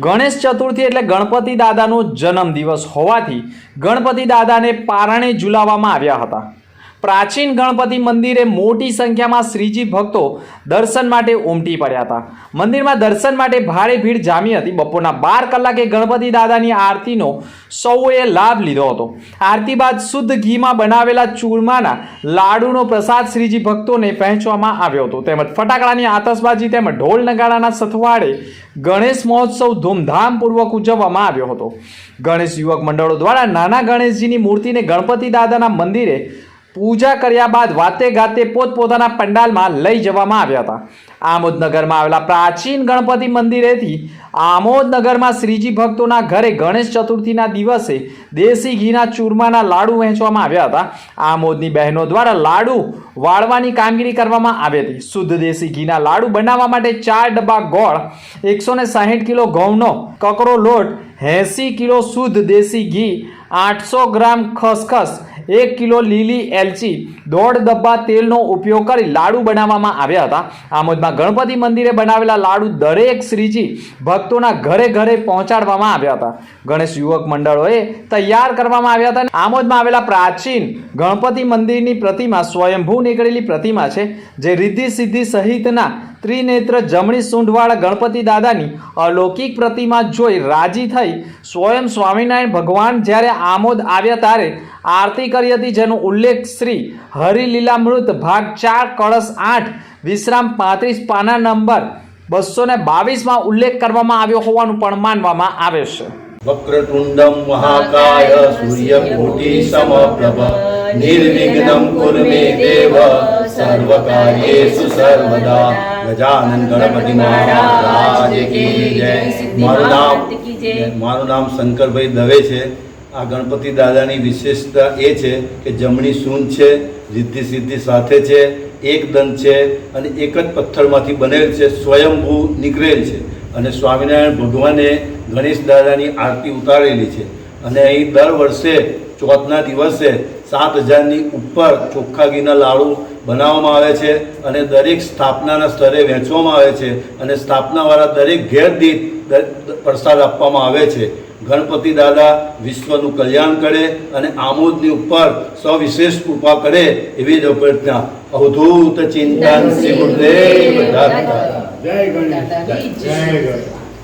ગણેશ ચતુર્થી એટલે ગણપતિ દાદાનો જન્મ દિવસ હોવાથી ગણપતિ દાદાને પારણે ઝુલાવવામાં આવ્યા હતા. પ્રાચીન ગણપતિ મંદિરે મોટી સંખ્યામાં શ્રીજી ભક્તો દર્શન માટે ઉમટી પડ્યા હતા. મંદિરમાં દર્શન માટે ભારે ભીડ જામી હતી. બપોરના બાર કલાકે ગણપતિ દાદાની આરતીનો સૌએ લાભ લીધો હતો. આરતી બાદ શુદ્ધ ઘીમાં બનાવેલા ચૂરમાના લાડુનો પ્રસાદ શ્રીજી ભક્તોને પહેંચવામાં આવ્યો હતો. તેમજ ફટાકડાની આતશબાજી તેમજ ઢોલ નગાડાના સથવાડે ગણેશ મહોત્સવ ધૂમધામપૂર્વક ઉજવવામાં આવ્યો હતો. ગણેશ યુવક મંડળો દ્વારા નાના ગણેશજીની મૂર્તિને ગણપતિ દાદાના મંદિરે પૂજા કર્યા બાદ વાતે ગાતે પોતપોતાના પંડાલમાં લઈ જવામાં આવ્યા હતા. આમોદનગરમાં આવેલા પ્રાચીન ગણપતિ મંદિરેથી આમોદનગરમાં શ્રીજી ભક્તોના ઘરે ગણેશ ચતુર્થીના દિવસે દેશી ઘીના ચૂરમાના લાડુ વહેંચવામાં આવ્યા હતા. આમોદની બહેનો દ્વારા લાડુ વાળવાની કામગીરી કરવામાં આવી હતી. શુદ્ધ દેશી ઘીના લાડુ બનાવવા માટે ચાર ડબ્બા ગોળ, એકસો સાહીઠ કિલો ઘઉંનો કકરો લોટ, એંસી કિલો શુદ્ધ દેશી ઘી, આઠસો ગ્રામ ખસખસ એક કિલો લીલી એલચી, દોઢ ડબ્બા તેલનો ઉપયોગ કરી લાડુ બનાવવામાં આવ્યા હતા. આમોદમાં ગણપતિ મંદિરે બનાવેલા લાડુ દરેક શ્રીજી ભક્તોના ઘરે ઘરે પહોંચાડવામાં આવ્યા હતા. ગણેશ યુવક મંડળોએ તૈયાર કરવામાં આવ્યા હતા આમોદમાં આવેલા પ્રાચીન ગણપતિ મંદિરની પ્રતિમા સ્વયંભૂ નીકળેલી પ્રતિમા છે, જે રિદ્ધિ સિદ્ધિ સહિતના ત્રિનેત્ર જમણી સૂંઢવાળા ગણપતિ દાદાની અલૌકિક પ્રતિમા જોઈ રાજી થઈ સ્વયં સ્વામિનારાયણ ભગવાન જ્યારે આમોદ આવ્યા ત્યારે આરતી કરી હતી, જેનો ઉલ્લેખ શ્રી હરિલીલામૃત ભાગ ચાર, કળશ આઠ, વિશ્રામ પાંત્રીસ, પાના નંબર બસો ને બાવીસમાં ઉલ્લેખ કરવામાં આવ્યો હોવાનું પણ માનવામાં આવે છે. વક્રતુંડમ મહાકાય સૂર્યકોટિ સમપ્રભ, નિર્વિઘ્નમ કુરુ મે દેવ, સર્વકાર્યેષુ સર્વદા. ગજાનન ગણપતિ મહારાજ કી જય મારું નામ મારું નામ શંકરભાઈ દવે છે આ ગણપતિ દાદાની વિશેષતા એ છે કે જમણી સૂન છે રિદ્ધિ સિદ્ધિ સાથે છે એક દંત છે અને એક જ પથ્થરમાંથી બનેલ છે સ્વયંભૂ નીકળેલ છે. અને સ્વામિનારાયણ ભગવાને ગણેશ દાદાની આરતી ઉતારેલી છે. અને અહીં દર વર્ષે ચોથના દિવસે સાત હજારની ઉપર ચોખ્ખા ઘીના લાડુ બનાવવામાં આવે છે અને દરેક સ્થાપનાના સ્તરે વહેંચવામાં આવે છે અને સ્થાપનાવાળા દરેક ઘેર દીઠ પ્રસાદ આપવામાં આવે છે. ગણપતિ દાદા વિશ્વનું કલ્યાણ કરે અને આમોદની ઉપર સવિશેષ કૃપા કરે એવી જ અભ્યર્થના અવધૂત ચિંતન શ્રી ગુરુદેવ. જય ગણેશ. જય ગણેશ.